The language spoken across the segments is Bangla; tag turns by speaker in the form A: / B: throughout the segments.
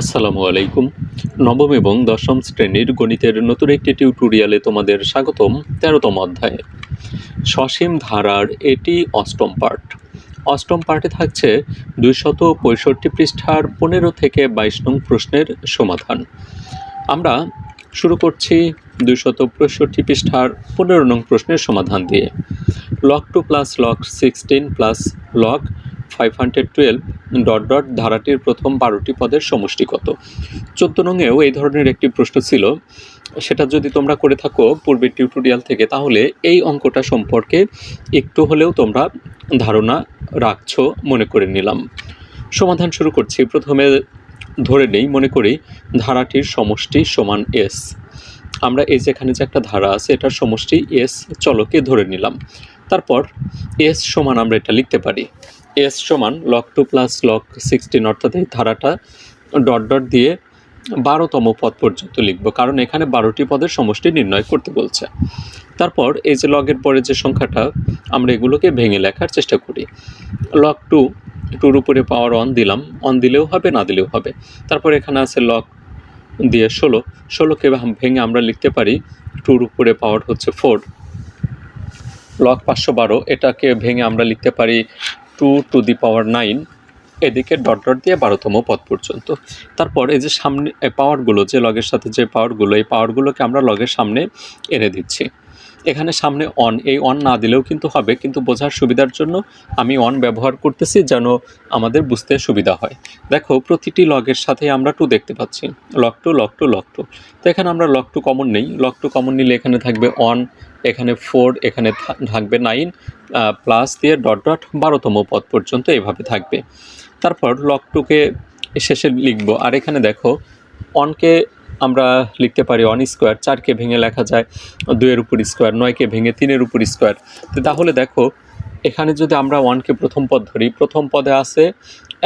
A: আসসালামু আলাইকুম। নবম এবং দশম শ্রেণির গণিতের নতুন একটি টিউটোরিয়ালে তোমাদের স্বাগতম তেরোতম অধ্যায়ে। সসীম ধারার এটি অষ্টম পার্ট অষ্টম পার্টে থাকছে দুইশত পঁয়ষট্টি পৃষ্ঠার পনেরো থেকে বাইশ নং প্রশ্নের সমাধান। আমরা শুরু করছি দুইশত পঁয়ষট্টি পৃষ্ঠার পনেরো নং প্রশ্নের সমাধান দিয়ে। Log two plus log sixteen plus log five hundred twelve dot dot ধারাটির প্রথম বারোটি পদের সমষ্টি কত? চোদ্দ নংয়েও এই ধরনের একটি প্রশ্ন ছিল। সেটা যদি তোমরা করে থাকো পূর্বের টিউটোরিয়াল থেকে, তাহলে এই অঙ্কটা সম্পর্কে একটু হলেও তোমরা ধারণা রাখছো মনে করে নিলাম। সমাধান শুরু করছি। প্রথমে ধরে নেই, মনে করি ধারাটির সমষ্টি সমান এস আমরা এই যেখানে যে একটা ধারা আছে, এটার সমষ্টি এস চলকে ধরে নিলাম। তারপর এস সমান আমরা এটা লিখতে পারি। এস সমান log two plus log sixteen অর্থাৎ এই ধারাটা ডট ডট দিয়ে বারোতম পদ পর্যন্ত লিখব, কারণ এখানে বারোটি পদের সমষ্টি নির্ণয় করতে বলছে। তারপর এই যে লগের পরে যে সংখ্যাটা, আমরা এগুলোকে ভেঙে লেখার চেষ্টা করি। লক টু টুর উপরে পাওয়ার অন দিলাম অন দিলেও হবে, না দিলেও হবে। তারপর এখানে আছে লক দিয়ে ষোলো, ষোলোকে ভেঙে আমরা লিখতে পারি টুর উপরে পাওয়ার হচ্ছে ফোর লক পাঁচশো বারো, এটাকে ভেঙে আমরা লিখতে পারি two to the power nine, এদিকে ডট ডট দিয়ে বারোতম পদ পর্যন্ত। তারপর এই যে সামনে পাওয়ারগুলো যে লগের সাথে যে পাওয়ারগুলো এই পাওয়ারগুলোকে আমরা লগের সামনে এনে দিচ্ছি। এখানে সামনে অন এই অন না দিলেও কিন্তু হবে, কিন্তু বোঝার সুবিধার জন্য আমি অন ব্যবহার করতেছি যেন আমাদের বুঝতে সুবিধা হয়। দেখো, প্রতিটি লগের সাথে আমরা টু দেখতে পাচ্ছি log two log two log two তো এখানে আমরা লক টু কমন নেই লক টু কমন নিলে এখানে থাকবে অন এখানে ফোর এখানে থাকবে নাইন প্লাস দিয়ে ডট ডট বারোতম পদ পর্যন্ত এভাবে থাকবে। তারপর লক টুকে শেষে লিখব, আর এখানে দেখো অনকে আমরা লিখতে পারি অন স্কোয়ার চারকে ভেঙে লেখা যায়, দুইয়ের উপর স্কোয়ার নয়কে ভেঙে তিনের উপর স্কোয়ার তো তাহলে দেখো, এখানে যদি আমরা ওয়ানকে প্রথম পদ ধরি, প্রথম পদে আছে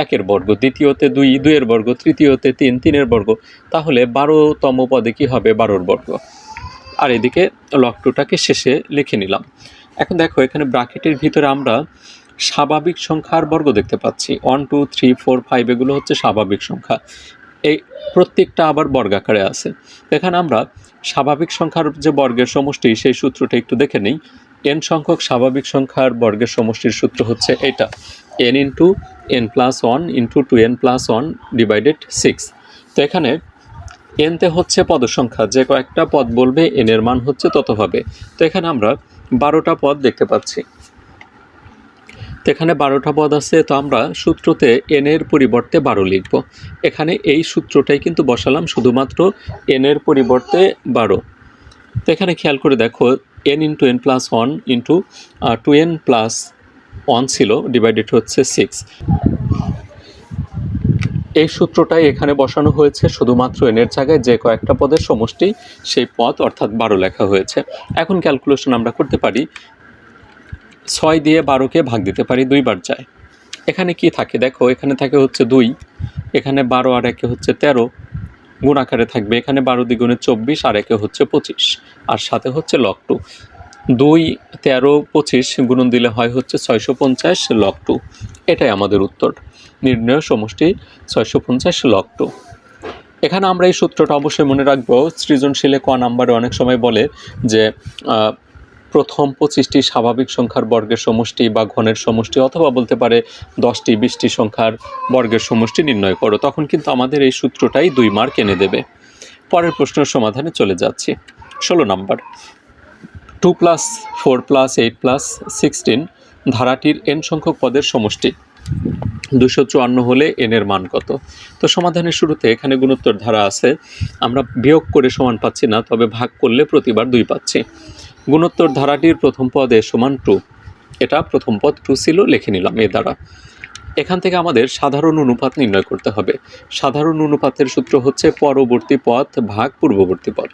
A: একের বর্গ, দ্বিতীয়তে দুই, দুইয়ের বর্গ, তৃতীয়তে তিন, তিনের বর্গ। তাহলে বারোতম পদে কি হবে? বারোর বর্গ। আর এদিকে লক টুটাকে শেষে লিখে নিলাম। এখন দেখো, এখানে ব্রাকেটের ভিতরে আমরা স্বাভাবিক সংখ্যার বর্গ দেখতে পাচ্ছি। One two three four five এগুলো হচ্ছে স্বাভাবিক সংখ্যা। এই প্রত্যেকটা আবার বর্গাকারে আছে। এখানে আমরা স্বাভাবিক সংখ্যার যে বর্গের সমষ্টি, সেই সূত্রটা একটু দেখে নিই। এন সংখ্যক স্বাভাবিক সংখ্যার বর্গের সমষ্টির সূত্র হচ্ছে এটা। N into n plus one into two n plus one divided six তো এখানে এনতে হচ্ছে পদসংখ্যা যে কয়েকটা পদ বলবে এনের মান হচ্ছে তত হবে তো এখানে আমরা বারোটা পদ দেখতে পাচ্ছি। তো এখানে বারোটা পদ আছে, তো আমরা সূত্রতে এন এর পরিবর্তে বারো লিখব। এখানে এই সূত্রটাই কিন্তু বসালাম শুধুমাত্র এন এর পরিবর্তে বারো। তো এখানে খেয়াল করে দেখো n into n plus one into two n plus one ছিল ডিভাইডেড হচ্ছে সিক্স এই সূত্রটাই এখানে বসানো হয়েছে শুধুমাত্র এনের জায়গায় যে কয়েকটা পদের সমষ্টি, সেই পদ অর্থাৎ বারো লেখা হয়েছে। এখন ক্যালকুলেশন আমরা করতে পারি ছয় দিয়ে বারোকে ভাগ দিতে পারি, দুইবার যায়। এখানে কি থাকে? দেখো, এখানে থাকে হচ্ছে দুই, এখানে বারো আর একে হচ্ছে তেরো, গুণ আকারে থাকবে। এখানে বারো দ্বিগুণে চব্বিশ আর একে হচ্ছে পঁচিশ, আর সাথে হচ্ছে লক টু দুই, তেরো, পঁচিশ গুণন দিলে হয় হচ্ছে ছয়শো পঞ্চাশ লক টু এটাই আমাদের উত্তর। নির্ণয় সমষ্টি ছয়শো পঞ্চাশ লক টু এখানে আমরা এই সূত্রটা অবশ্যই মনে রাখব। সৃজনশীলে ক নাম্বারে অনেক সময় বলে যে প্রথম পঁচিশটি স্বাভাবিক সংখ্যার বর্গের সমষ্টি বা ঘনের সমষ্টি অথবা বলতে পারে দশটি, বিশটি সংখ্যার বর্গের সমষ্টি নির্ণয় করো। তখন কিন্তু আমাদের এই সূত্রটাই দুই মার্ক এনে দেবে। পরের প্রশ্নের সমাধানে চলে যাচ্ছি। ষোলো number. Two plus four plus eight plus sixteen ধারাটির N সংখ্যক পদের সমষ্টি। দুশো চুয়ান্ন হলে এনের মান কত? তো সমাধানের শুরুতে এখানে গুণোত্তর ধারা আছে। আমরা বিয়োগ করে সমান পাচ্ছি না, তবে ভাগ করলে প্রতিবার দুই পাচ্ছি। গুণোত্তর ধারাটির প্রথম পদ সমান টু। এটা প্রথম পদ টু ছিল, লিখে নিলাম এ দ্বারা। এখান থেকে আমাদের সাধারণ অনুপাত নির্ণয় করতে হবে। সাধারণ অনুপাতের সূত্র হচ্ছে পরবর্তী পদ ভাগ পূর্ববর্তী পদ।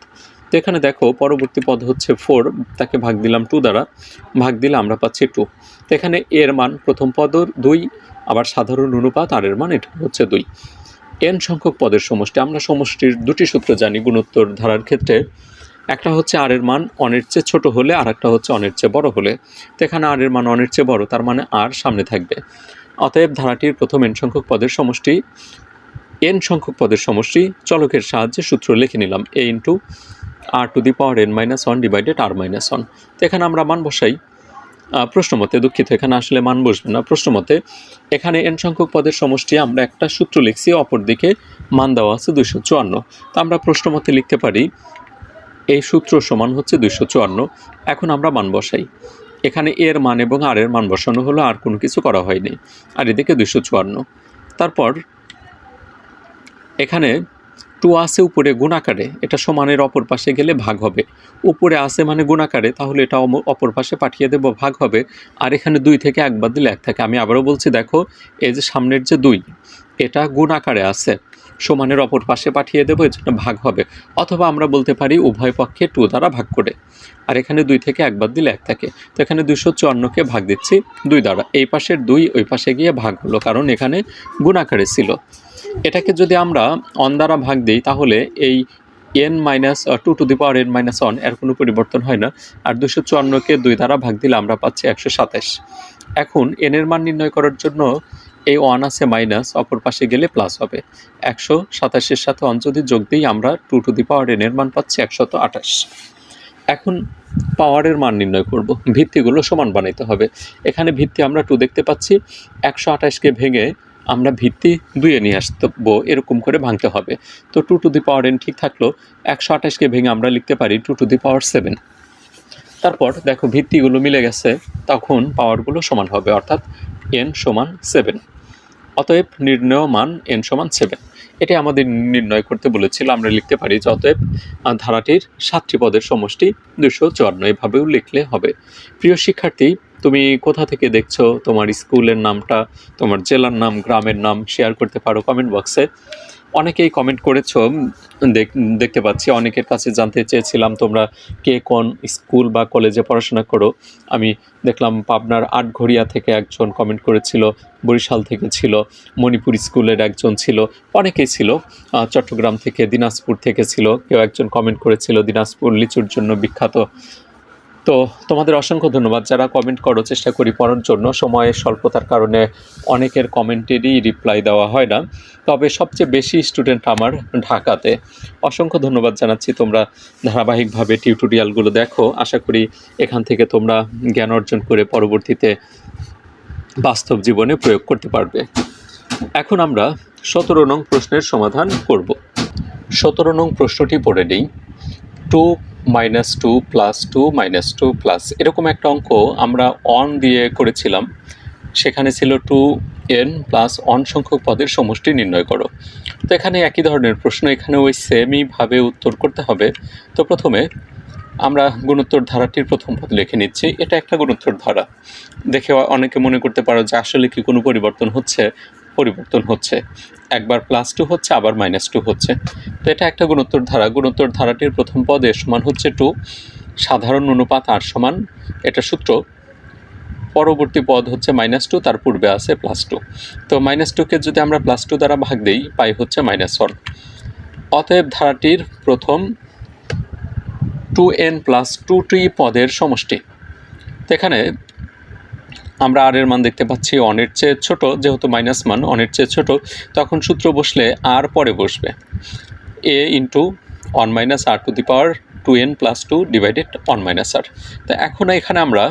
A: তো এখানে দেখো, পরবর্তী পদ হচ্ছে ফোর, তাকে ভাগ দিলাম টু দ্বারা, ভাগ দিলে আমরা পাচ্ছি টু। তো এখানে এর মান প্রথম পদর দুই, আবার সাধারণ অনুপাত আর এর মান এটা হচ্ছে দুই। এন সংখ্যক পদের সমষ্টি, আমরা সমষ্টির দুটি সূত্র জানি গুণোত্তর ধারার ক্ষেত্রে। একটা হচ্ছে আর এর মান অনের চেয়ে ছোট হলে আর একটা হচ্ছে অনের চেয়ে বড় হলে। তো এখানে আর এর মান অনের চেয়ে বড় তার মানে আর সামনে থাকবে। অতএব ধারাটির প্রথম এন সংখ্যক পদের সমষ্টি এন সংখ্যক পদের সমষ্টি চলকের সাহায্যে সূত্র লিখে নিলাম a into r to the power n minus one divided r minus one তো এখানে আমরা মান বসাই। আহ, প্রশ্ন মতে দুঃখিত এখানে আসলে মান বসবে না। প্রশ্ন মতে এখানে এন সংখ্যক পদের সমষ্টি আমরা একটা সূত্র লিখছি অপর দিকে মান দেওয়া আছে দুইশো চুয়ান্ন। তো আমরা প্রশ্ন মতে লিখতে পারি এই সূত্র সমান হচ্ছে দুইশো চুয়ান্ন। এখন আমরা মান বসাই। এখানে এর মান এবং আর এর মান বসানো হলো, আর কোনো কিছু করা হয়নি। আর এদিকে দুইশো চুয়ান্ন। তারপর এখানে টু আছে উপরে গুণাকারে এটা সমানের অপর পাশে গেলে ভাগ হবে। উপরে আছে মানে গুণাকারে তাহলে এটা অপর পাশে পাঠিয়ে দেবো, ভাগ হবে। আর এখানে দুই থেকে একবার দিলে এক থাকে। আমি আবারও বলছি, দেখো, এই যে সামনের যে দুই, এটা গুণাকারে আছে। সমানের অপর পাশে পাঠিয়ে দেবো, এর জন্য ভাগ হবে। অথবা আমরা বলতে পারি, উভয় পক্ষে টু দ্বারা ভাগ করে। আর এখানে দুই থেকে একবার দিলে এক থাকে। তো এখানে দুশো চুয়ান্নকে ভাগ দিচ্ছি দুই দ্বারা। এই পাশের দুই, ওই পাশে গিয়ে ভাগ হলো, কারণ এখানে গুণাকারে ছিল। এটাকে যদি আমরা অন দ্বারা ভাগ দিই, তাহলে এই n minus two to the power n minus ওয়ানের কোনো পরিবর্তন হয় না। আর দুশো চুয়ান্নকে দুই দ্বারা ভাগ দিলে আমরা পাচ্ছি একশো সাতাশ। এখন এন এর মান নির্ণয় করার জন্য এই ওয়ান আছে মাইনাস, অপর পাশে গেলে প্লাস হবে। একশো সাতাশের সাথে যদি যোগ দিই আমরা two to the power n এর মান পাচ্ছি একশত আঠাশ। এখন পাওয়ারের মান নির্ণয় করব, ভিত্তিগুলো সমান বানাইতে হবে। এখানে ভিত্তি আমরা টু দেখতে পাচ্ছি, একশো আঠাশকে ভেঙে আমরা ভিত্তি দুইয়ে নিয়ে আসব, এরকম করে ভাঙতে হবে। তো two to the power n ঠিক থাকল, একশো আঠাশকে ভেঙে আমরা লিখতে পারি two to the power seven. তারপর দেখো ভিত্তিগুলো মিলে গেছে, তখন পাওয়ারগুলো সমান হবে, অর্থাৎ এন সমান সেভেন অতএব নির্ণয় মান এন সমান সেভেন এটি আমাদের নির্ণয় করতে বলেছিল, আমরা লিখতে পারি যে অতএব ধারাটির সাতটি পদের সমষ্টি দুশো চুয়ান্ন এভাবেও লিখলে হবে। প্রিয় শিক্ষার্থী, তুমি কোথা থেকে দেখছ? তোমার স্কুলের নামটা, তোমার জেলার নাম, গ্রামের নাম শেয়ার করতে পারো কমেন্ট বক্সে অনেকেই কমেন্ট করেছ, দেখ- দেখতে পাচ্ছি। অনেকের কাছে জানতে চেয়েছিলাম তোমরা কে কোন স্কুল বা কলেজে পড়াশোনা করো। আমি দেখলাম পাবনার আটঘরিয়া থেকে একজন কমেন্ট করেছিল, বরিশাল থেকে ছিল, মণিপুর স্কুলের একজন ছিল, অনেকেই ছিল। চট্টগ্রাম থেকে দিনাজপুর থেকে ছিল, কেউ একজন কমেন্ট করেছিল দিনাজপুর লিচুর জন্য বিখ্যাত তো তোমাদের অসংখ্য ধন্যবাদ। যারা কমেন্ট করো, চেষ্টা করি পড়ার জন্য। সময়ের স্বল্পতার কারণে অনেকের কমেন্টেরই রিপ্লাই দেওয়া হয় না। তবে সবচেয়ে বেশি স্টুডেন্ট আমার ঢাকাতে। অসংখ্য ধন্যবাদ জানাচ্ছি তোমরা ধারাবাহিকভাবে টিউটোরিয়ালগুলো দেখো। আশা করি এখান থেকে তোমরা জ্ঞান অর্জন করে পরবর্তীতে বাস্তব জীবনে প্রয়োগ করতে পারবে। এখন আমরা সতেরো নং প্রশ্নের সমাধান করব। সতেরো নং প্রশ্নটি পড়ে নিই। Two minus two plus two minus two plus এরকম একটা অঙ্ক আমরা অন দিয়ে করেছিলাম। সেখানে ছিল টু এন প্লাস অন সংখ্যক পদের সমষ্টি নির্ণয় করো। তো এখানে একই ধরনের প্রশ্ন, এখানে ওই সেমইভাবে উত্তর করতে হবে। তো প্রথমে আমরা গুণোত্তর ধারাটির প্রথম পদ লিখে নিচ্ছি। এটা একটা গুণোত্তর ধারা। দেখে অনেকে মনে করতে পারো যে আসলে কি কোনো পরিবর্তন হচ্ছে। পরিবর্তন হচ্ছে। একবার প্লাস টু হচ্ছে, আবার মাইনাস টু হচ্ছে। তো এটা একটা গুণোত্তর ধারা। গুণোত্তর ধারাটির প্রথম পদে সমান হচ্ছে টু সাধারণ অনুপাত আর সমান, এটা সূত্র। পরবর্তী পদ হচ্ছে মাইনাস টু তার পূর্বে আছে প্লাস টু তো মাইনাস টুকে যদি আমরা প্লাস টু দ্বারা ভাগ দিই, পাই হচ্ছে মাইনাস ওয়ান অতএব ধারাটির প্রথম টু এন প্লাস টু টি পদের সমষ্টি। তো এখানে আমরা আর এর মান দেখতে পাচ্ছি অনের চেয়ে ছোট, যেহেতু মাইনাস মান অনের চেয়ে ছোট, তখন সূত্র বসলে আর পরে বসবে। A into one minus r to the power two n plus two divided one minus r তো এখন এখানে আমরা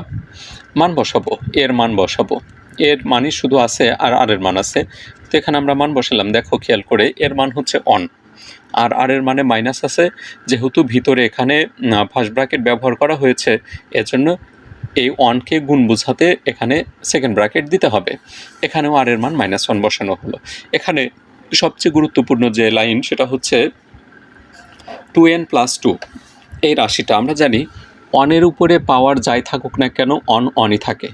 A: মান বসাবো, এর মান বসাবো। এর মানই শুধু আছে আর আর এর মান আছে। তো এখানে আমরা মান বসালাম, দেখো খেয়াল করে, এর মান হচ্ছে অন আর আর এর মানে মাইনাস আছে, যেহেতু ভিতরে এখানে ফার্স্ট ব্র্যাকেট ব্যবহার করা হয়েছে, এজন্য এই ওয়ানকে গুণ বোঝাতে এখানে সেকেন্ড ব্র্যাকেট দিতে হবে। এখানেও আর এর মান মাইনাস ওয়ান বসানো হলো। এখানে সবচেয়ে গুরুত্বপূর্ণ যে লাইন সেটা হচ্ছে টু এন প্লাস টু এই রাশিটা আমরা জানি অনের উপরে পাওয়ার যাই থাকুক না কেন অন অনই থাকে।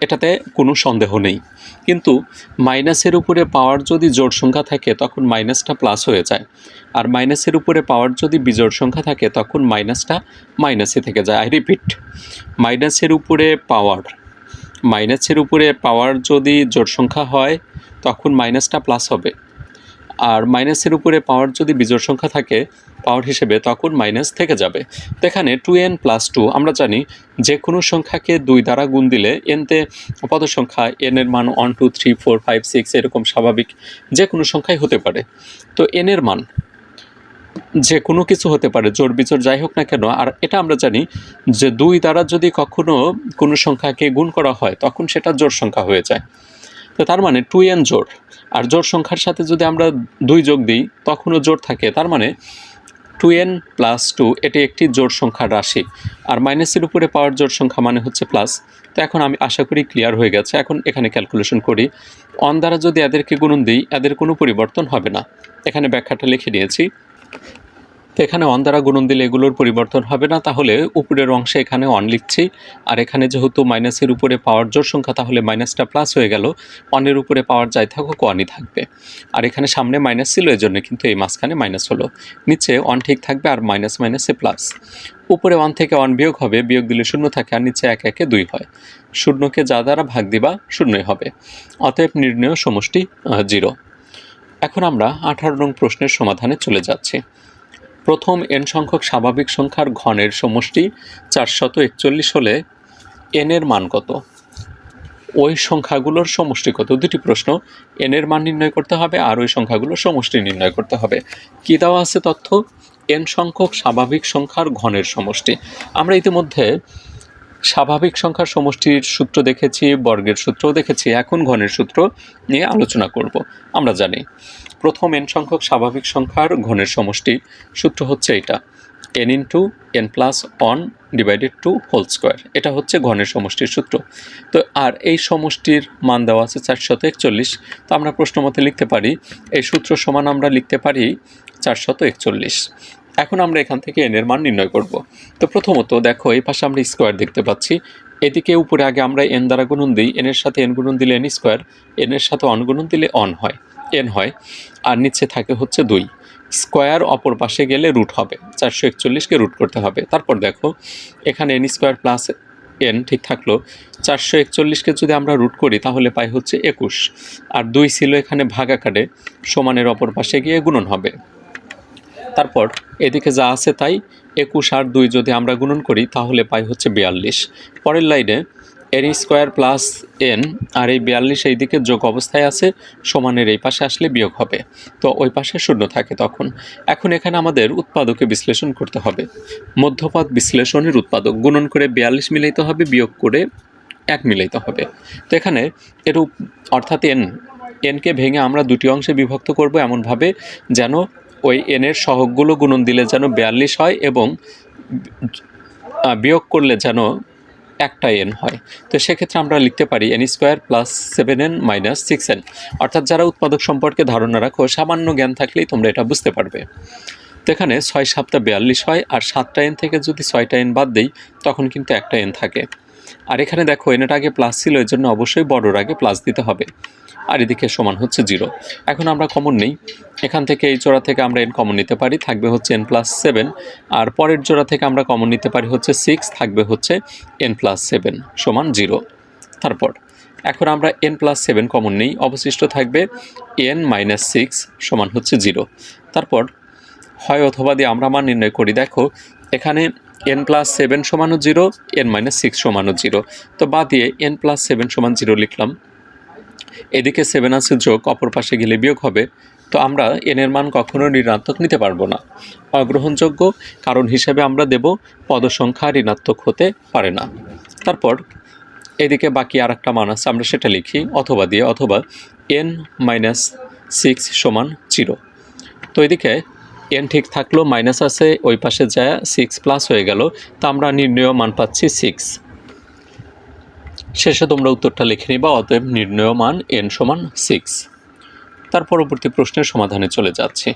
A: এটাতে কোনো সন্দেহ নেই। কিন্তু মাইনাসের উপরে পাওয়ার যদি জোড় সংখ্যা থাকে, তখন মাইনাসটা প্লাস হয়ে যায়। আর মাইনাসের উপরে পাওয়ার যদি বিজোড় সংখ্যা থাকে, তখন মাইনাসটা মাইনাসে থেকে যায়। আই রিপিট মাইনাসের উপরে পাওয়ার, মাইনাসের উপরে পাওয়ার যদি জোড় সংখ্যা হয়, তখন মাইনাসটা প্লাস হবে। আর মাইনাসের উপরে পাওয়ার যদি বিজোড় সংখ্যা থাকে পাওয়ার হিসেবে, তখন মাইনাস থেকে যাবে। এখানে টু এন প্লাস টু আমরা জানি যে কোনো সংখ্যাকে দুই দ্বারা গুণ দিলে এনতে পদ সংখ্যা এন এর মান one two three four five six এরকম স্বাভাবিক যে কোনো সংখ্যাই হতে পারে। তো এনের মান যে কোনো কিছু হতে পারে জোর বিজোর যাই হোক না কেন, আর এটা আমরা জানি যে দুই দ্বারা যদি কখনো কোনো সংখ্যাকে গুণ করা হয়, তখন সেটা জোর সংখ্যা হয়ে যায়। তো তার মানে টু এন জোর আর জোর সংখ্যার সাথে যদি আমরা দুই যোগ দিই, তখনও জোর থাকে। তার মানে টু এন প্লাস টু এটি একটি জোর সংখ্যার রাশি। আর মাইনাসের উপরে পাওয়ার জোর সংখ্যা মানে হচ্ছে প্লাস তো এখন আমি আশা করি ক্লিয়ার হয়ে গেছে। এখন এখানে ক্যালকুলেশন করি। অন দ্বারা যদি এদেরকে গুণন দিই, এদের কোনো পরিবর্তন হবে না। এখানে ব্যাখ্যাটা লিখে নিয়েছি। এখানে অন দ্বারা গুণন দিলে এগুলোর পরিবর্তন হবে না, তাহলে উপরের অংশে এখানে অন লিখছি। আর এখানে যেহেতু মাইনাসের উপরে পাওয়ার জোর সংখ্যা, তাহলে মাইনাসটা প্লাস হয়ে গেল। অনের উপরে পাওয়ার যাই থাকুক অনই থাকবে। আর এখানে সামনে মাইনাস ছিল এই জন্য কিন্তু এই মাঝখানে মাইনাস হলো। নিচে অন ঠিক থাকবে আর মাইনাস মাইনাসে প্লাস উপরে ওয়ান থেকে ওয়ান বিয়োগ হবে, বিয়োগ দিলে শূন্য থাকে আর নিচে এক, একে দুই হয়। শূন্যকে যা দ্বারা ভাগ দিবা, শূন্যই হবে। অতএব নির্ণয় সমষ্টি জিরো এখন আমরা আঠারো নং প্রশ্নের সমাধানে চলে যাচ্ছি। প্রথম এন সংখ্যক স্বাভাবিক সংখ্যার ঘনের সমষ্টি চারশত একচল্লিশ হলে এন এর মান কত? ওই সংখ্যাগুলোর সমষ্টি কত? দুটি প্রশ্ন। এন এর মান নির্ণয় করতে হবে আর ওই সংখ্যাগুলোর সমষ্টি নির্ণয় করতে হবে। কী দেওয়া আছে তথ্য? এন সংখ্যক স্বাভাবিক সংখ্যার ঘনের সমষ্টি। আমরা ইতিমধ্যে স্বাভাবিক সংখ্যার সমষ্টির সূত্র দেখেছি, বর্গের সূত্রও দেখেছি। এখন ঘনের সূত্র নিয়ে আলোচনা করব। আমরা জানি প্রথম এন সংখ্যক স্বাভাবিক সংখ্যার ঘনের সমষ্টি। সূত্র হচ্ছে এটা। N into n plus one divided two whole square এটা হচ্ছে ঘনের সমষ্টির সূত্র। তো আর এই সমষ্টির মান দেওয়া আছে চারশত একচল্লিশ। তো আমরা প্রশ্ন মতে লিখতে পারি, এই সূত্র সমান আমরা লিখতে পারি চারশত একচল্লিশ। এখন আমরা এখান থেকে এনের মান নির্ণয় করব। তো প্রথমত দেখো, এই পাশে আমরা স্কোয়ার দেখতে পাচ্ছি। এদিকে উপরে আগে আমরা এন দ্বারা গুণন দিই। এনের সাথে এন গুণন দিলে এন স্কোয়ার এনের সাথে অন গুণন দিলে অন হয়। এন হয়, আর নিচে থাকে হচ্ছে দুই। স্কোয়ার অপর পাশে গেলে রুট হবে, চারশো একচল্লিশকে রুট করতে হবে। তারপর দেখো, এখানে এন স্কোয়ার প্লাস এন ঠিক থাকল, চারশো একচল্লিশকে যদি আমরা রুট করি তাহলে পাই হচ্ছে একুশ। আর দুই ছিল এখানে ভাগাকারে, সমানের অপর পাশে গিয়ে গুণন হবে। তারপর এদিকে যা আছে তাই, একুশ আর দুই যদি আমরা গুণন করি তাহলে পাই হচ্ছে বিয়াল্লিশ। পরের লাইনে এন স্কোয়ার প্লাস এন আর এই বিয়াল্লিশ এই দিকে যোগ অবস্থায় আছে, সমানের এই পাশে আসলে বিয়োগ হবে। তো ওই পাশে শূন্য থাকে তখন। এখন এখানে আমাদের উৎপাদকে বিশ্লেষণ করতে হবে। মধ্যপদ বিশ্লেষণের উৎপাদক গুণন করে বিয়াল্লিশ মিলাইতে হবে, বিয়োগ করে এক মিলাইতে হবে। তো এখানে এর উপ- অর্থাৎ এন এনকে ভেঙে আমরা দুটি অংশে বিভক্ত করব এমনভাবে যেন ওই এনের সহগগুলো গুণন দিলে যেন বিয়াল্লিশ হয় এবং বিয়োগ করলে যেন একটা এন হয়। তো সেক্ষেত্রে আমরা লিখতে পারি n square plus seven n minus six n অর্থাৎ যারা উৎপাদক সম্পর্কে ধারণা রাখো, সামান্য জ্ঞান থাকলেই তোমরা এটা বুঝতে পারবে। তো এখানে ছয় সাতটা বিয়াল্লিশ হয়, আর সাতটা এন থেকে যদি ছয়টা এন বাদ দেই, তখন কিন্তু একটা এন থাকে। আর এখানে দেখো এনটা আগে প্লাস ছিল এর জন্য অবশ্যই বড়োর আগে প্লাস দিতে হবে। আর এদিকে সমান হচ্ছে জিরো। এখন আমরা কমন নেই। এখান থেকে এই জোড়া থেকে আমরা এন কমন নিতে পারি, থাকবে হচ্ছে এন প্লাস সেভেন আর পরের জোড়া থেকে আমরা কমন নিতে পারি হচ্ছে সিক্স থাকবে হচ্ছে এন প্লাস সেভেন সমান জিরো। তারপর, এখন আমরা এন প্লাস সেভেন কমন নেই, অবশিষ্ট থাকবে এন মাইনাস সিক্স সমান হচ্ছে জিরো। তারপর, হয় অথবা দিয়ে আমরা মান নির্ণয় করি, দেখো, এখানে এন প্লাস সেভেন সমানও জিরো এন মাইনাস সিক্স সমানও জিরো। তো বা দিয়ে এন প্লাস সেভেন সমান জিরো লিখলাম। এদিকে সেভেন আছে যোগ অপর পাশে গেলে বিয়োগ হবে, তো আমরা এনের মান কখনো ঋণাত্মক নিতে পারব না। অগ্রহণযোগ্য কারণ হিসেবে আমরা দেব পদসংখ্যা ঋণাত্মক হতে পারে না। তারপর এদিকে বাকি আর একটা মান আছে, আমরা সেটা লিখি, অথবা দিয়ে, অথবা এন মাইনাস সিক্স সমান জিরো। তো এদিকে এন ঠিক থাকল, মাইনাস আছে, ওই পাশে যায় সিক্স প্লাস হয়ে গেল, তা আমরা নির্ণয় মান পাচ্ছি সিক্স। শেষে তোমরা উত্তরটা লিখে নিবা, অতএব নির্ণয় মান এন সমান সিক্স তার পরবর্তী প্রশ্নের সমাধানে চলে যাচ্ছি।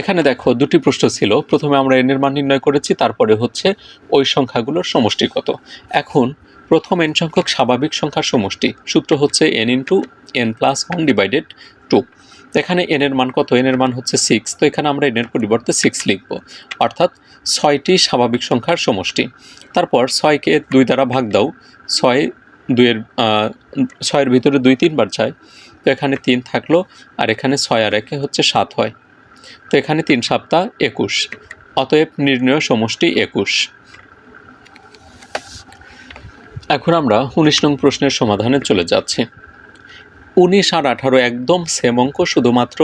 A: এখানে দেখো, দুটি প্রশ্ন ছিল। প্রথমে আমরা এন এর মান নির্ণয় করেছি, তারপরে হচ্ছে ওই সংখ্যাগুলোর সমষ্টি কত। এখন প্রথম এন সংখ্যক স্বাভাবিক সংখ্যার সমষ্টি, সূত্র হচ্ছে n into n plus one divided two এখানে এন এর মান কত? এন এর মান হচ্ছে সিক্স তো এখানে আমরা এন এর পরিবর্তে সিক্স লিখব। অর্থাৎ ছয়টি স্বাভাবিক সংখ্যার সমষ্টি। তারপর ছয়কে দুই দ্বারা ভাগ দাও। ছয় দুইয়ের ছয়ের ভিতরে দুই তিনবার যায়। তো এখানে তিন থাকল, আর এখানে ছয় আর একে হচ্ছে সাত হয়। তো এখানে তিন সপ্তাহ একুশ। অতএব নির্ণয় সমষ্টি একুশ। এখন আমরা উনিশ নং প্রশ্নের সমাধানে চলে যাচ্ছি। উনিশ আর আঠারো একদম সেম অঙ্ক, শুধুমাত্র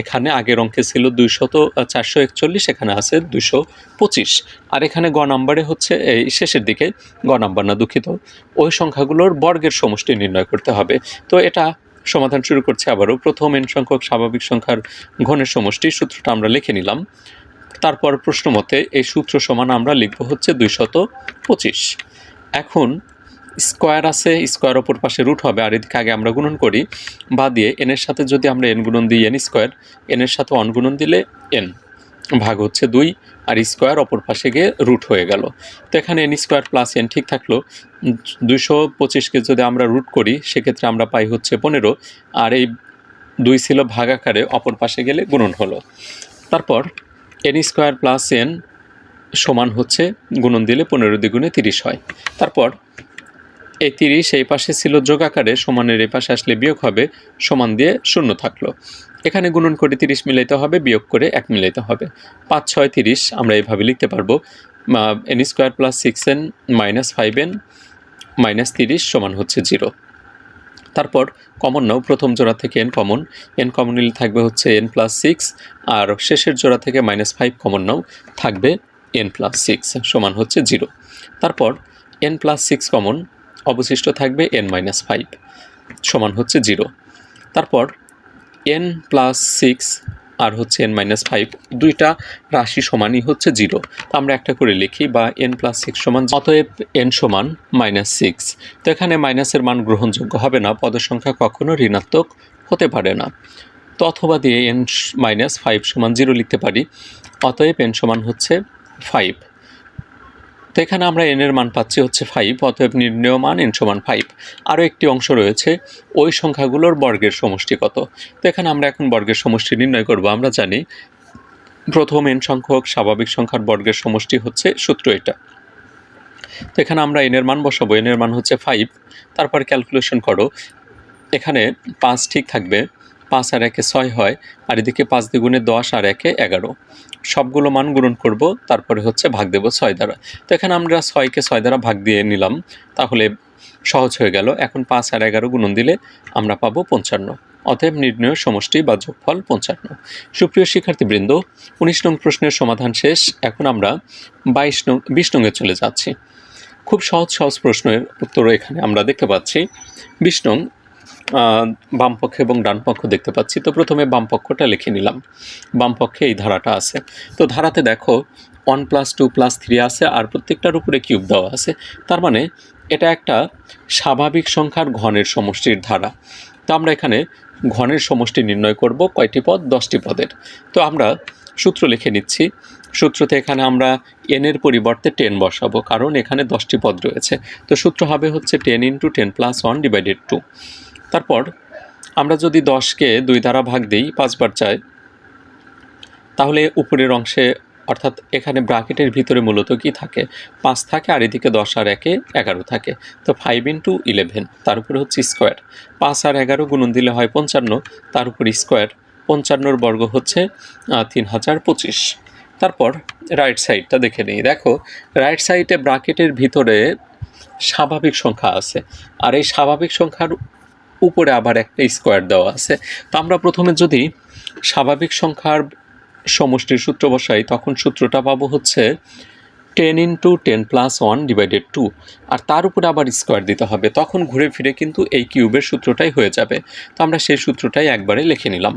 A: এখানে আগের অঙ্কে ছিল দুইশত চারশো একচল্লিশ, এখানে আছে দুশো পঁচিশ। আর এখানে গ নাম্বারে হচ্ছে এই শেষের দিকে, গ নাম্বার না দুঃখিত। ওই সংখ্যাগুলোর বর্গের সমষ্টি নির্ণয় করতে হবে। তো এটা সমাধান শুরু করছে আবারও। প্রথম এন সংখ্যক স্বাভাবিক সংখ্যার ঘনের সমষ্টি, সূত্রটা আমরা লিখে নিলাম। তারপর প্রশ্ন মতে এই সূত্র সমান আমরা লিখব হচ্ছে দুইশত পঁচিশ। এখন স্কোয়ার আছে, স্কোয়ার ওপর পাশে রুট হবে, আর এদিকে আগে আমরা গুণন করি বা দিয়ে এনের সাথে যদি আমরা এন গুণন দিই এন স্কোয়ার এনের সাথে অন গুণন দিলে এন ভাগ হচ্ছে দুই, আর স্কোয়ার অপর পাশে গিয়ে রুট হয়ে গেল। তো এখানে এন স্কোয়ার প্লাস এন ঠিক থাকল। দুইশো পঁচিশকে যদি আমরা রুট করি, সেক্ষেত্রে আমরা পাই হচ্ছে পনেরো, আর এই দুই ছিল ভাগ আকারে অপর পাশে গেলে গুণন হলো। তারপর এন স্কোয়ার প্লাস এন সমান হচ্ছে, গুণন দিলে পনেরো দ্বিগুণে তিরিশ হয়। তারপর এই তিরিশ এই পাশে ছিল যোগ আকারে সমানের এই পাশে আসলে বিয়োগ হবে, সমান দিয়ে শূন্য থাকল। এখানে গুণন করে তিরিশ মিলাইতে হবে, বিয়োগ করে এক মিলাইতে হবে। পাঁচ, ছয়, তিরিশ, আমরা এইভাবে লিখতে পারব। N square plus six n minus five n minus তিরিশ সমান হচ্ছে জিরো তারপর কমন নাও, প্রথম জোড়া থেকে এন কমন এন কমন নিলে থাকবে হচ্ছে এন প্লাস সিক্স আর শেষের জোড়া থেকে মাইনাস ফাইভ কমন নাও, থাকবে এন প্লাস সিক্স সমান হচ্ছে জিরো তারপর এন প্লাস সিক্স কমন অবশিষ্ট থাকবে এন মাইনাস ফাইভ সমান হচ্ছে জিরো তারপর এন প্লাস সিক্স আর হচ্ছে এন মাইনাস ফাইভ দুইটা রাশি সমানই হচ্ছে জিরো তো আমরা একটা করে লিখি, বা এন প্লাস সিক্স সমান, অতএব এন সমান মাইনাস সিক্স তো এখানে মাইনাসের মান গ্রহণযোগ্য হবে না, পদের সংখ্যা কখনো ঋণাত্মক হতে পারে না। তো অথবা দিয়ে এন মাইনাস ফাইভ সমান জিরো লিখতে পারি, অতএব এন সমান হচ্ছে ফাইভ এখানে আমরা এন এর মান পাচ্ছি হচ্ছে ফাইভ অতএব নির্ণয় মান এন সমান ফাইভ আরও একটি অংশ রয়েছে, ওই সংখ্যাগুলোর বর্গের সমষ্টি কত? তো এখানে আমরা এখন বর্গের সমষ্টি নির্ণয় করব। আমরা জানি প্রথম এন সংখ্যক স্বাভাবিক সংখ্যার বর্গের সমষ্টি হচ্ছে সূত্র এটা। তো এখানে আমরা এনের মান বসাবো। এনের মান হচ্ছে ফাইভ তারপর ক্যালকুলেশন করো। এখানে পাঁচ ঠিক থাকবে। পাঁচ আর একে ছয় হয়, আর এদিকে পাঁচ দ্বিগুণে দশ আর একে এগারো। সবগুলো মান গ্রহণ করব, তারপরে হচ্ছে ভাগ দেব ছয় দ্বারা। তো এখানে আমরা ছয়কে ছয় দ্বারা ভাগ দিয়ে নিলাম, তাহলে সহজ হয়ে গেল। এখন পাঁচ আর এগারো গুণন দিলে আমরা পাবো পঞ্চান্ন। অতএব নির্ণয় সমষ্টি বা যোগফল পঞ্চান্ন। সুপ্রিয় শিক্ষার্থীবৃন্দ, উনিশ নং প্রশ্নের সমাধান শেষ। এখন আমরা বাইশ নং, বিশ নংয়ে চলে যাচ্ছি। খুব সহজ সহজ প্রশ্নের উত্তরও এখানে আমরা দেখতে পাচ্ছি। নং আহ, বাম পক্ষ এবং ডান পক্ষ দেখতে পাচ্ছি। তো প্রথমে বাম পক্ষটা লিখে নিলাম। বাম পক্ষে এই ধারাটা আছে। তো ধারাতে দেখো one plus two plus three আছে আর প্রত্যেকটার উপরে কিউব দেওয়া আছে। তার মানে এটা একটা স্বাভাবিক সংখ্যার ঘনের সমষ্টির ধারা। তো আমরা এখানে ঘনের সমষ্টি নির্ণয় করব কয়টি পদ? দশটি পদের। তো আমরা সূত্র লিখে নিচ্ছি। সূত্রতে এখানে আমরা এনের পরিবর্তে টেন বসাবো কারণ এখানে দশটি পদ রয়েছে। তো সূত্র হবে হচ্ছে ten into ten plus one divided two তারপর আমরা যদি দশকে দুই দ্বারা ভাগ দিই, পাঁচবার চাই, তাহলে উপরের অংশে, অর্থাৎ এখানে ব্রাকেটের ভিতরে মূলত কি থাকে? পাঁচ থাকে আর এদিকে দশ আর একে এগারো থাকে। তো ফাইভ ইন্টু ইলেভেন তার উপরে হচ্ছে স্কোয়ার পাঁচ আর এগারো গুণন দিলে হয় পঞ্চান্ন, তার উপর স্কোয়ার পঞ্চান্নর বর্গ হচ্ছে তিন হাজার পঁচিশ। তারপর রাইট সাইডটা দেখে নিই। দেখো রাইট সাইডে ব্রাকেটের ভিতরে স্বাভাবিক সংখ্যা আছে। আর এই স্বাভাবিক সংখ্যার উপরে আবার একটা স্কোয়ার দেওয়া আছে। তো আমরা প্রথমে যদি স্বাভাবিক সংখ্যার সমষ্টির সূত্র বসাই, তখন সূত্রটা পাবো হচ্ছে ten into ten plus one divided two আর তার উপরে আবার স্কোয়ার দিতে হবে। তখন ঘুরে ফিরে কিন্তু এই কিউবের সূত্রটাই হয়ে যাবে। তো আমরা সেই সূত্রটাই একবারে লিখে নিলাম।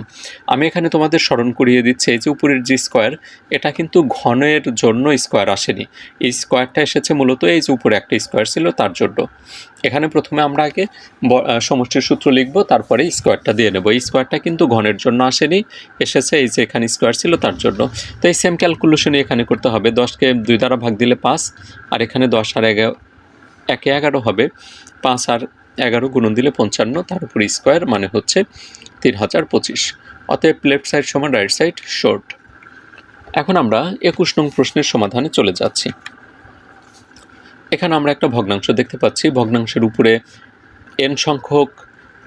A: আমি এখানে তোমাদের স্মরণ করিয়ে দিচ্ছি, এই যে উপরের যে স্কোয়ার এটা কিন্তু ঘনের জন্য স্কোয়ার আসেনি। এই স্কোয়ারটা এসেছে মূলত এই যে উপরে একটা স্কোয়ার ছিল তার জন্য। এখানে প্রথমে আমরা আগে সমষ্টির সূত্র লিখব, তারপরে স্কোয়ারটা দিয়ে নেব। এই স্কোয়ারটা কিন্তু ঘনের জন্য আসেনি, এসেছে এই যে এখানে স্কোয়ার ছিল তার জন্য। তো এই সেম ক্যালকুলেশনই এখানে করতে হবে, দশকে দুই দ্বারা ভাগ দিলে পাঁচ, আর এখানে দশ আর এগারো, একে এগারো হবে, পাঁচ আর এগারো গুণন দিলে পঞ্চান্ন, তার উপর স্কোয়ার মানে হচ্ছে তিন হাজার পঁচিশ। অতএব লেফট সাইড সমান রাইট সাইড শর্ট এখন আমরা একুশ নং প্রশ্নের সমাধানে চলে যাচ্ছি। এখানে আমরা একটা ভগ্নাংশ দেখতে পাচ্ছি। ভগ্নাংশের উপরে এন সংখ্যক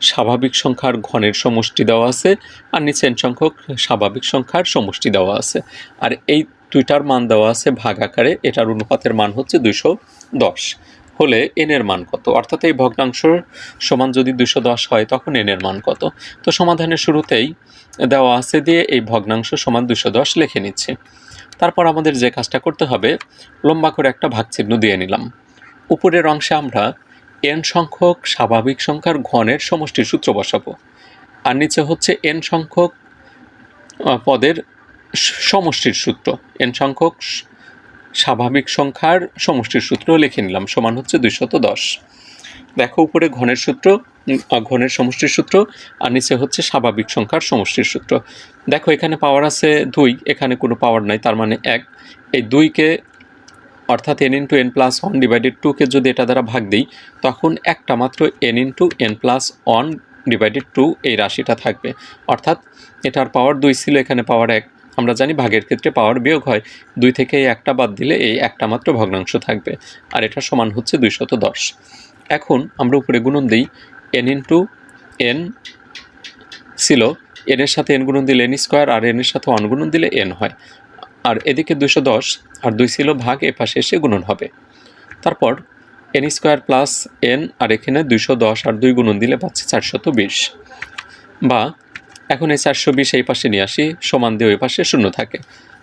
A: স্বাভাবিক সংখ্যার ঘনের সমষ্টি দেওয়া আছে আর নিচে এন সংখ্যক স্বাভাবিক সংখ্যার সমষ্টি দেওয়া আছে। আর এই দুইটার মান দেওয়া আছে ভাগ আকারে। এটার অনুপাতের মান হচ্ছে দুইশো দশ। হলে এন এর মান কত? অর্থাৎ এই ভগ্নাংশ সমান যদি দুশো দশ হয়, তখন এন এর মান কত? তো সমাধানের শুরুতেই দেওয়া আছে দিয়ে এই ভগ্নাংশ সমান দুশো দশ লিখে নিচ্ছি। তারপর আমাদের যে কাজটা করতে হবে, লম্বা করে একটা ভাগ চিহ্ন দিয়ে নিলাম। উপরের অংশে আমরা এন সংখ্যক স্বাভাবিক সংখ্যার ঘনের সমষ্টির সূত্র বসাবো। আর নিচে হচ্ছে এন সংখ্যক পদের সমষ্টির সূত্র। এন সংখ্যক স্বাভাবিক সংখ্যার সমষ্টির সূত্র লিখে নিলাম, সমান হচ্ছে দুইশত দশ। দেখো উপরে ঘনের সূত্র ঘনের সমষ্টির সূত্র, আর নিচে হচ্ছে স্বাভাবিক সংখ্যার সমষ্টির সূত্র। দেখো, এখানে পাওয়ার আছে দুই, এখানে কোনো পাওয়ার নাই, তার মানে এক। এই দুইকে, অর্থাৎ n into n plus one divided টুকে যদি এটা দ্বারা ভাগ দিই, তখন একটা মাত্র n into n plus one divided two এই রাশিটা থাকবে। অর্থাৎ এটার পাওয়ার দুই ছিল, এখানে পাওয়ার এক। আমরা জানি ভাগের ক্ষেত্রে পাওয়ার বিয়োগ হয়। দুই থেকে এই একটা বাদ দিলে এই একটা মাত্র ভগ্নাংশ থাকবে। আর এটা সমান হচ্ছে দুইশত দশ এখন আমরা উপরে গুণন দিই এন ইন্টু এন ছিল এন এর সাথে এন গুণন দিলে এন স্কোয়ার আর এন এর সাথে ওয়ান গুণন দিলে এন হয়। আর এদিকে দুশো দশ আর দুই ছিল ভাগ, এ পাশে এসে গুণন হবে। তারপর এন স্কোয়ার প্লাস এন আর এখানে দুইশো দশ আর দুই গুণন দিলে পাচ্ছে চারশত বিশ। বা এখন এই চারশো বিশ এই পাশে নিয়ে আসি, সমান দিয়ে ওই পাশে শূন্য থাকে।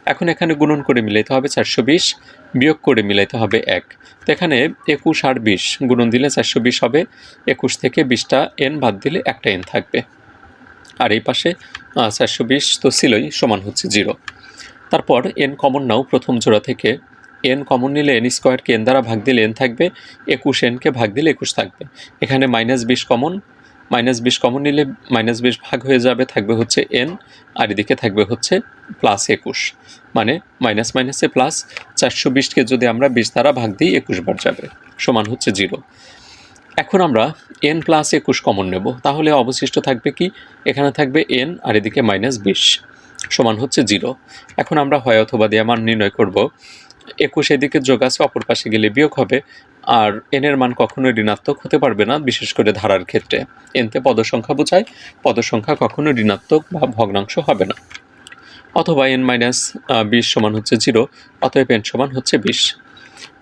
A: এখন এখানে গুণন করে মিলাইতে হবে চারশো বিশ, বিয়োগ করে মিলাইতে হবে এক। তো এখানে একুশ আর বিশ গুণন দিলে চারশো বিশ হবে। একুশ থেকে বিশটা এন বাদ দিলে একটা এন থাকবে। আর এই পাশে চারশো বিশ তো ছিলই, সমান হচ্ছে জিরো। তারপর এন কমন নাও, প্রথম জোড়া থেকে। এন কমন নিলে এন স্কোয়ারকে এন দ্বারা ভাগ দিলে এন থাকবে, একুশ এনকে ভাগ দিলে একুশ থাকবে। এখানে মাইনাস বিশ কমন মাইনাস বিশ কমন নিলে মাইনাস বিশ ভাগ হয়ে যাবে, থাকবে হচ্ছে এন আর এদিকে থাকবে হচ্ছে প্লাস একুশ। মানে মাইনাস মাইনাসে প্লাস চারশো বিশকে যদি আমরা বিশ দ্বারা ভাগ দিই, একুশ বার যাবে, সমান হচ্ছে জিরো। এখন আমরা এন প্লাস একুশ কমন নেব। তাহলে অবশিষ্ট থাকবে কি? এখানে থাকবে এন আর এদিকে মাইনাস বিশ সমান হচ্ছে জিরো এখন আমরা হয় অথবা দিয়ে মান নির্ণয় করব। একুশ এদিকে যোগ আছে, অপর পাশে গেলে বিয়োগ হবে। আর এনের মান কখনোই ঋণাত্মক হতে পারবে না, বিশেষ করে ধারার ক্ষেত্রে। এনতে পদসংখ্যা বোঝায়, পদসংখ্যা কখনো ঋণাত্মক বা ভগ্নাংশ হবে না। অথবা এন মাইনাস বিশ সমান হচ্ছে জিরো অতএব এন সমান হচ্ছে বিশ।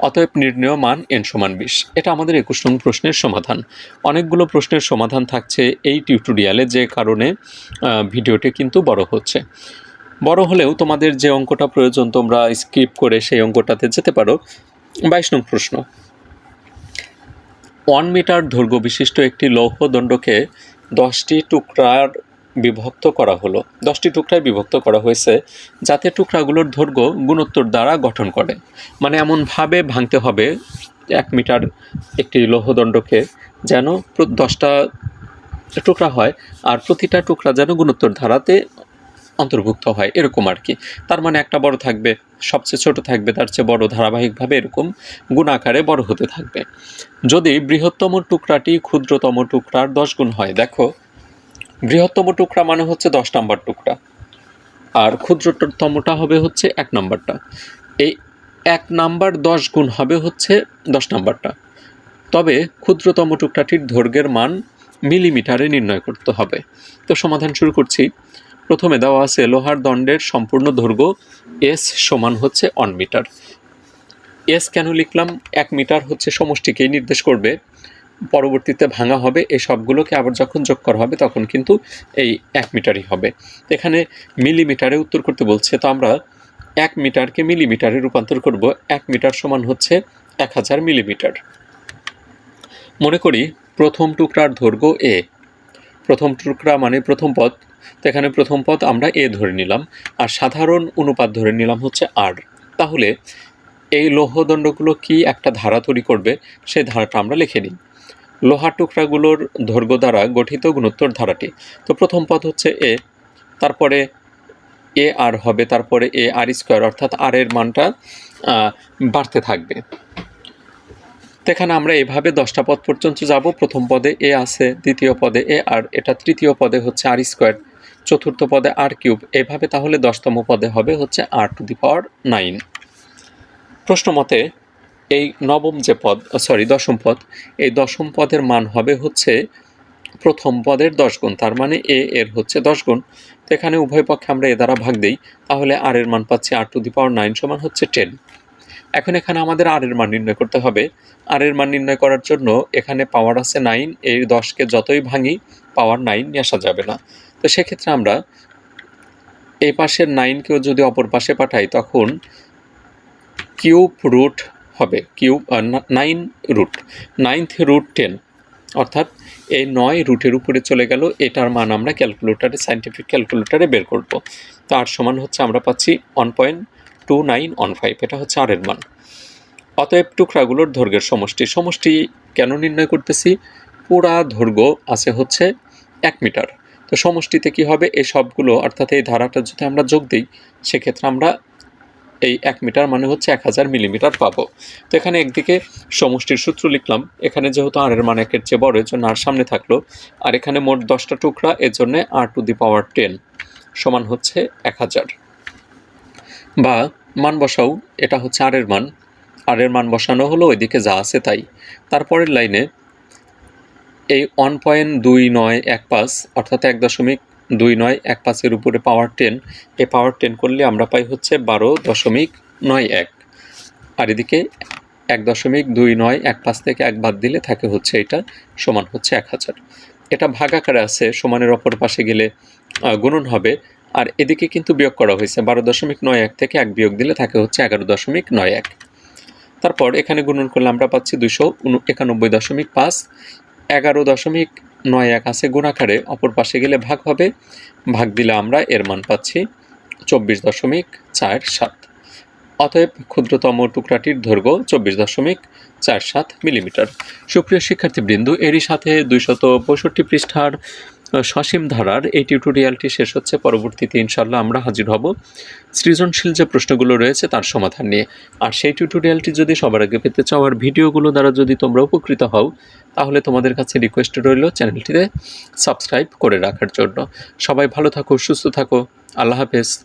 A: অতএব নির্ণয় মান এন সমান বিশ। এটা আমাদের একুশ নং প্রশ্নের সমাধান। অনেকগুলো প্রশ্নের সমাধান থাকছে এই টিউটোরিয়ালে যে কারণে ভিডিওটি কিন্তু বড় হচ্ছে। বড় হলেও তোমাদের যে অঙ্কটা প্রয়োজন, তোমরা স্কিপ করে সেই অঙ্কটাতে যেতে পারো। বাইশ নং প্রশ্ন। ওয়ান মিটার দৈর্ঘ্য বিশিষ্ট একটি লৌহ দণ্ডকে দশটি টুকরার বিভক্ত করা হলো। দশটি টুকরায় বিভক্ত করা হয়েছে, যাতে টুকরাগুলোর দৈর্ঘ্য গুণোত্তর দ্বারা গঠন করে। মানে এমনভাবে ভাঙতে হবে এক মিটার একটি লৌহদণ্ডকে যেন দশটা টুকরা হয় আর প্রতিটা টুকরা যেন গুণোত্তর ধারাতে অন্তর্ভুক্ত হয়, এরকম আর কি। তার মানে একটা বড় থাকবে, সবচেয়ে ছোট থাকবে, তার চেয়ে বড় ধারাবাহিকভাবে এরকম গুণ আকারে বড় হতে থাকবে। যদি বৃহত্তম টুকরাটি ক্ষুদ্রতম টুকরার দশ গুণ হয়, দেখো বৃহত্তম টুকরা মানে হচ্ছে দশ নাম্বার টুকরা। আর ক্ষুদ্রতমটা হবে হচ্ছে এক নাম্বারটা। এই এক নাম্বার দশ গুণ হবে হচ্ছে দশ নাম্বারটা। তবে ক্ষুদ্রতম টুকরাটির দৈর্ঘ্যের মান মিলিমিটারে নির্ণয় করতে হবে। তো সমাধান শুরু করছি। প্রথমে দেওয়া আছে লোহার দণ্ডের সম্পূর্ণ দৈর্ঘ্য এস সমান হচ্ছে অন মিটার। এস কেন লিখলাম? এক মিটার হচ্ছে সমষ্টিকেই নির্দেশ করবে। পরবর্তীতে ভাঙা হবে এই সবগুলোকে আবার যখন যোগ করা হবে তখন কিন্তু এই এক মিটারই হবে। এখানে মিলিমিটারে উত্তর করতে বলছে, তো আমরা এক মিটারকে মিলিমিটারে রূপান্তর করব, এক মিটার সমান হচ্ছে এক হাজার মিলিমিটার। মনে করি প্রথম টুকরার দৈর্ঘ্য এ। প্রথম টুকরা মানে প্রথম পদ, তো এখানে প্রথম পদ আমরা এ ধরে নিলাম, আর সাধারণ অনুপাত ধরে নিলাম হচ্ছে আর। তাহলে এই লৌহদণ্ডগুলো কি একটা ধারা তৈরি করবে সেই ধারাটা আমরা লিখে নিই। লোহার টুকরাগুলোর দৈর্ঘ্য দ্বারা গঠিত গুণোত্তর ধারাটি। তো প্রথম পদ হচ্ছে এ, তারপরে এ আর হবে, তারপরে এ আর স্কোয়ার, অর্থাৎ আর এর মানটা বাড়তে থাকবে। এখানে আমরা এভাবে দশটা পদ পর্যন্ত যাব। প্রথম পদে এ আছে, দ্বিতীয় পদে এ আর, এটা তৃতীয় পদে হচ্ছে আর স্কোয়ার, চতুর্থ পদে আর কিউব। এভাবে তাহলে দশতম পদে হবে হচ্ছে আর টু দি পাওয়ার নাইন। প্রশ্ন মতে এই নবম যে পদ সরি দশম পদ, এই দশম পদের মান হবে হচ্ছে প্রথম পদের দশ গুণ, তার মানে এ এর হচ্ছে দশ গুণ। তো এখানে উভয় পক্ষে আমরা এ দ্বারা ভাগ দিই, তাহলে আর এর মান পাচ্ছি আর টু দি পাওয়ার নাইন সমান হচ্ছে টেন। এখন এখানে আমাদের আর এর মান নির্ণয় করতে হবে। আর এর মান নির্ণয় করার জন্য এখানে পাওয়ার আছে নাইন এই দশকে যতই ভাঙি পাওয়ার নাইন নিয়ে আসা যাবে না। তো সেক্ষেত্রে আমরা এই পাশের নাইনকেও যদি অপর পাশে পাঠাই, তখন কিউব রুট হবে cube nine root ninth root ten অর্থাৎ এই নয় রুটের উপরে চলে গেল, এটার মান আমরা ক্যালকুলেটারে সাইন্টিফিক ক্যালকুলেটারে বের করব। তো আর সমান হচ্ছে আমরা পাচ্ছি one point two nine one five এটা হচ্ছে আরের মান। অতএব টুকরাগুলোর দৈর্ঘ্যের সমষ্টি সমষ্টি কেন নির্ণয় করতেছি? পুরা দৈর্ঘ্য আছে হচ্ছে এক মিটার। তো সমষ্টিতে কি হবে? এই সবগুলো, অর্থাৎ এই ধারাটা যদি আমরা যোগ দিই, সেক্ষেত্রে আমরা এই এক মিটার মানে হচ্ছে এক হাজার মিলিমিটার পাবো। তো এখানে একদিকে সমষ্টির সূত্র লিখলাম, এখানে যেহেতু আর এর মান একের চেয়ে বড় এর জন্য আর সামনে থাকল। আর এখানে মোট দশটা টুকরা এর জন্য আর টু দি পাওয়ার টেন সমান হচ্ছে এক হাজার। বা মান বসাও, এটা হচ্ছে আর এর মান। আর এর মান বসানো হলো, ওইদিকে যা আছে তাই। তারপরের লাইনে এই ওয়ান পয়েন্ট দুই নয় এক পাঁচ, অর্থাৎ এক দশমিক দুই নয়, এক পাঁচের উপরে পাওয়ার টেন এই পাওয়ার টেন করলে আমরা পাই হচ্ছে বারো দশমিক নয় এক। আর এদিকে এক দশমিক দুই নয়, এক পাঁচ থেকে এক বাদ দিলে থাকে হচ্ছে এটা সমান হচ্ছে এক হাজার। এটা ভাগ আকারে আছে, সমানের অপর পাশে গেলে গুণন হবে। আর এদিকে কিন্তু বিয়োগ করা হয়েছে, বারো দশমিক নয় এক থেকে এক বিয়োগ দিলে থাকে হচ্ছে এগারো দশমিক নয় এক। তারপর এখানে গুণন করলে আমরা পাচ্ছি দুশো একানব্বই দশমিক পাঁচ, এগারো দশমিক নয় এক আছে গুণাকারে, অপর পাশে গেলে ভাগ হবে। ভাগ দিলে আমরা এর মান পাচ্ছি চব্বিশ দশমিক চার সাত। অতএব ক্ষুদ্রতম টুকরাটির দৈর্ঘ্য চব্বিশ দশমিক চার সাত মিলিমিটার। সুপ্রিয় শিক্ষার্থীবৃন্দ, এরই সাথে দুইশত পঁয়ষট্টি পৃষ্ঠার সসীম ধারার এই টিউটোরিয়ালটি শেষ হচ্ছে। পরবর্তীতে ইনশাল্লাহ আমরা হাজির হব। সৃজনশীল যে প্রশ্নগুলো রয়েছে তার সমাধান নিয়ে। আর সেই টিউটোরিয়ালটি যদি সবার আগে পেতে চাও আর ভিডিওগুলো দ্বারা যদি তোমরা উপকৃত হও, তাহলে তোমাদের কাছে রিকোয়েস্ট রইল চ্যানেলটিতে সাবস্ক্রাইব করে রাখার জন্য। সবাই ভালো থাকো, সুস্থ থাকো। আল্লাহ হাফেজ।